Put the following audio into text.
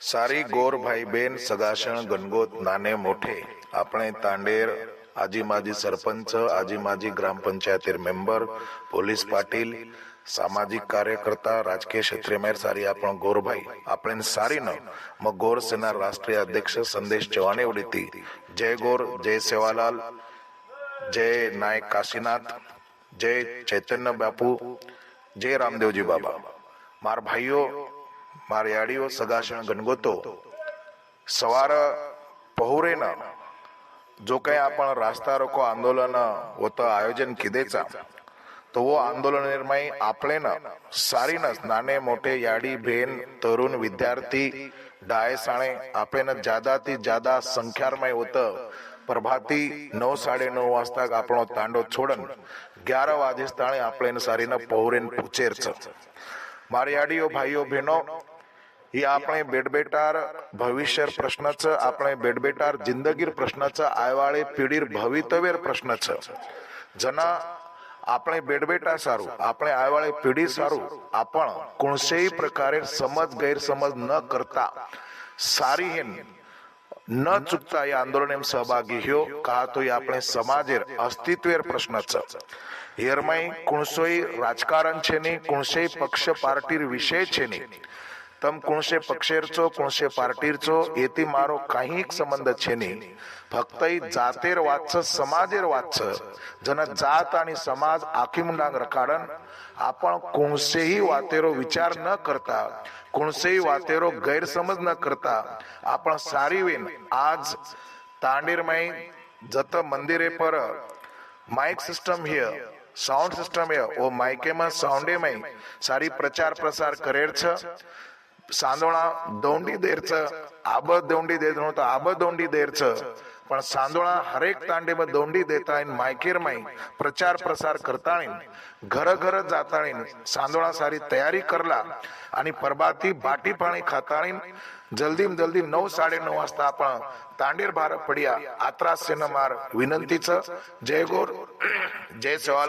સારી ગોરભાઈ બેન સગાસણ ગનગોત નાને મોઠે. આપણે તાંડેર આજીમાજી સરપંચ આજીમાજી ગ્રામ પંચાયતેર મેમ્બર પોલીસ પાટીલ સામાજિક કાર્યકર્તા રાજકીય ક્ષેત્રેમેર સારી આપણો ગોરભાઈ આપણે સારી ન મ ગોર સેના રાષ્ટ્રીય અધ્યક્ષ સંદેશ ચવાણે ઉડીતી જય ગોર જય સેવાલાલ જય નાયક કાશીનાથ જય ચૈતન્ય બાપુ જય રામદેવજી બાબા. માર ભાઈઓ માર याडीओ सगाशण गणगोतो। सवार पहुरेनं जो काही आपण रास्ता रोको आंदोलन होतं आयोजन किदेचा तो वो आंदोलन निर्माई आपलेनं सारीनच नाने मोठे याडी भेन तरुण विद्यार्थी डायसाणे आपण जादा ती जादा संख्यारमय होतं। प्रभाती नऊ साडे नऊ वाजता आपण तांडो छोडन। ग्यारा वाजेस्थाने आपल्यानं सारीनं पहुरेन पुचेरच। मारियाडीओ भाईओ बहिणो ही આપણે બેડબેટાર ભવિષ્ય પ્રશ્ન છે આપણે બેડબેટાર જિંદગીર પ્રશ્ન છે આયવાળી પેઢીર ભવિતવ્યર પ્રશ્ન છે જેના આપણે બેડબેટા સારું આપણે આયવાળી પેઢી સારું આપણ કોણસેય પ્રકારે સમજ ગેરસમજ ન કરતા સારી હેન ન ચૂકતા या आंदोलन એમ સહભાગી હ્યો કા તો એ આપણે સમાજેર અસ્તિત્વેર પ્રશ્ન છે હેરમાઈ કોણસોય રાજકારણ છે નહીં કોણસેય પક્ષ પાર્ટીર વિષય છે નહીં तम કુણશે पक्षेरचो કુણશે पार्टीरचो એથી मारो काही संबंध छे नाही फक्त जातेर वाच समाजेर वाच जन जात आणि समाज आखी मुंडांग रखाडन. आपण कोणसेही वातेरो विचार न करता कोणसेही वातेरो गैरसमज न करता आपण सारी वेन आज तांडीरमय जत मंदिरे पर. माइक सिस्टम हिय साउंड सिस्टम हिय ओ माइके मा साउंडे में सारी प्रचार प्रसार करेर छ सांदोळा दोंडी देरच आब दोंडी देत नव्हतं आब दोंडी देरच. पण सांदोळा हरेक तांडेમાં दोंडी देता मायकेर माई प्रचार प्रसार करता घर घर जाता येईन सांदोळा सारी तयारी करला आणि परबाती बाटी पाणी खाता जल्दी जल्दी नऊ साडे नऊ वाजता आपण तांडेर भार पडिया आत्रास मार विनंतीच. जय गोर जय सेवाला.